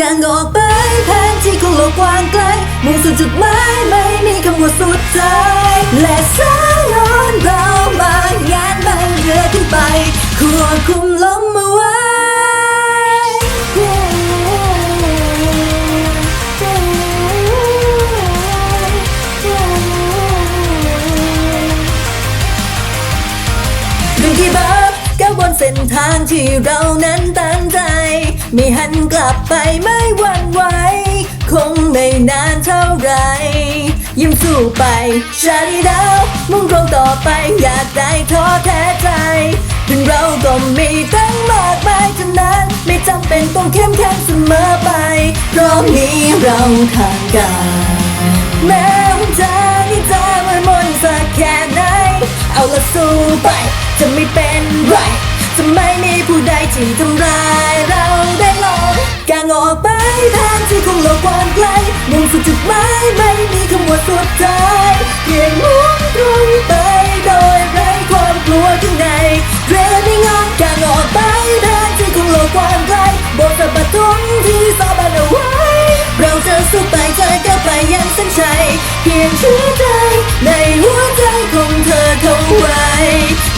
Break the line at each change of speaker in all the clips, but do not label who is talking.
การออกไปแผนที่ของโลกกว้างไกล มุ่งสู่จุดหมายไม่มีคำว่าสุดท้ายและสายนอนเรามางานใบเรือขึ้นไปควบคุมลมเอาไว้ดึงที่บับก้าวบนเส้นทางที่เรานั้นตั้งใจ ไม่หันกลับไปไม่หวั่นไหวคงไม่นานเท่าไหรยิ้มสู้ไป ชาดีดาวมุ่งตรงต่อไปอยากได้ท้อแท้ใจเพื่อนเราก็มีตั้งมากมายฉะนั้น ไม่จำเป็นต้องเข้มแข็งเสมอไป เพราะมีเราทางกันแม้วันทางนี้จะมืดมนสักแค่ไหน เอาละสู้ไป จะไม่เป็นไร จะไม่มีผู้ใดที่ทำร้าย มุ่งสู่จุดหมายไม่มีคำว่าสุดท้ายเพียงมุ่งตรงไปโดยไร้ความกลัวข้างในเรไม่งอนกางออกไปทางที่คงโลกกว้างไกลบทสะบัดทงที่สาบานเอาไว้ เราจะสู้ไปเธอก็ไปยังเส้นชัยเพียงเชื่อใจในหัวใจของเธอคงไว้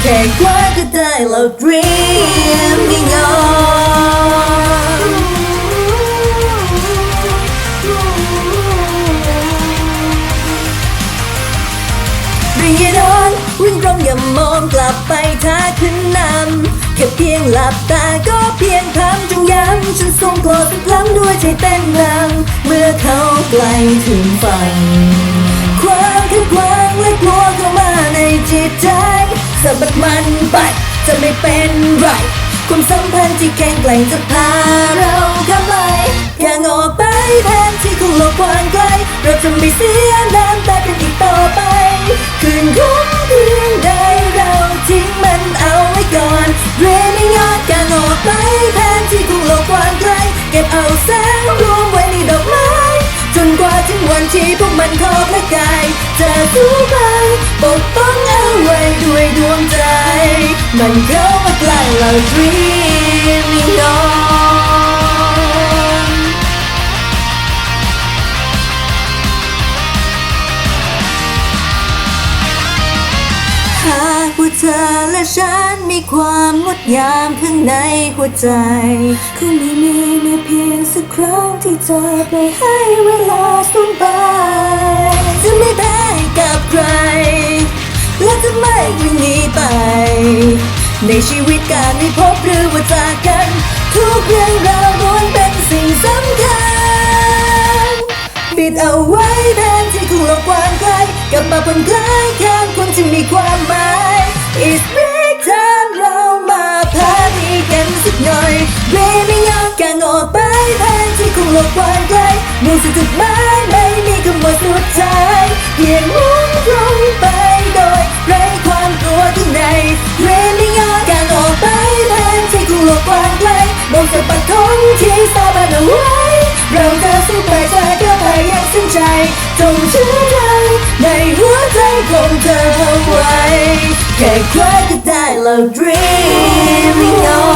แค่กว่าก็ได้เรา dreaming on วิ่งตรงอย่ามองกลับไปถ้าขึ้นนำแค่เพียงหลับตาก็เพียงคำจงย้ำฉันส่งกลอดเป็นครั้งด้วยใจเต้นรังเมื่อเขาไกลถึงฝั่งความขัดขวางและกลัวเข้ามาในจิตใจสะบัดมันไปจะไม่เป็นไรความสัมพันธ์ที่แข็งแกร่งจะพาเราข้ามไปแค่งออกไปแผนที่คงโลกกว้างไกล เราจะไม่เสียน้ำตากันอีกต่อไป คืนคุ้ม การออกไปแทนที่คงโลกกว้างไกล เก็บเอาแสงรวมไว้ในดอกไม้ จนกว่าถึงวันที่พวกมันทอพระกาย จะสู้ไปปกป้องเอาไว้ด้วยดวงใจ มันเข้ามาใกล้เราที เธอและฉันมีความงดงามข้างในหัวใจคงไม่มีแม้เพียงสักครั้งที่จะไปให้เวลาสูญไปจะไม่แพ้กับใคร และจะไม่วิ่งหนีไป ในชีวิตการได้พบหรือว่าจากกัน ทุกเรื่องราวล้วนเป็นสิ่งสำคัญปิดเอาไว้แทนที่คงโลกกว้างไกลกลับมาผ่อนคลายแค่คนที่มีความหมาย It's big นที่คงโลกวางไกลมุ่งสู่จุดหมายไม่มีคำว่าสุดท้ายเพียงมุ่งตรงไปโดยไร้ความกลัวข้างในเรไม่งอนการออกไปแทนที่คงโลกวางไกลมองจะปักธงที่สาบานเอาไว้เราจะสู้ไปเธอก็ไปอยังสิ้นใจจงเชื่อใจในหัวใจของเธอเอาไว้แค่ใครก็ได้เรา dreaming on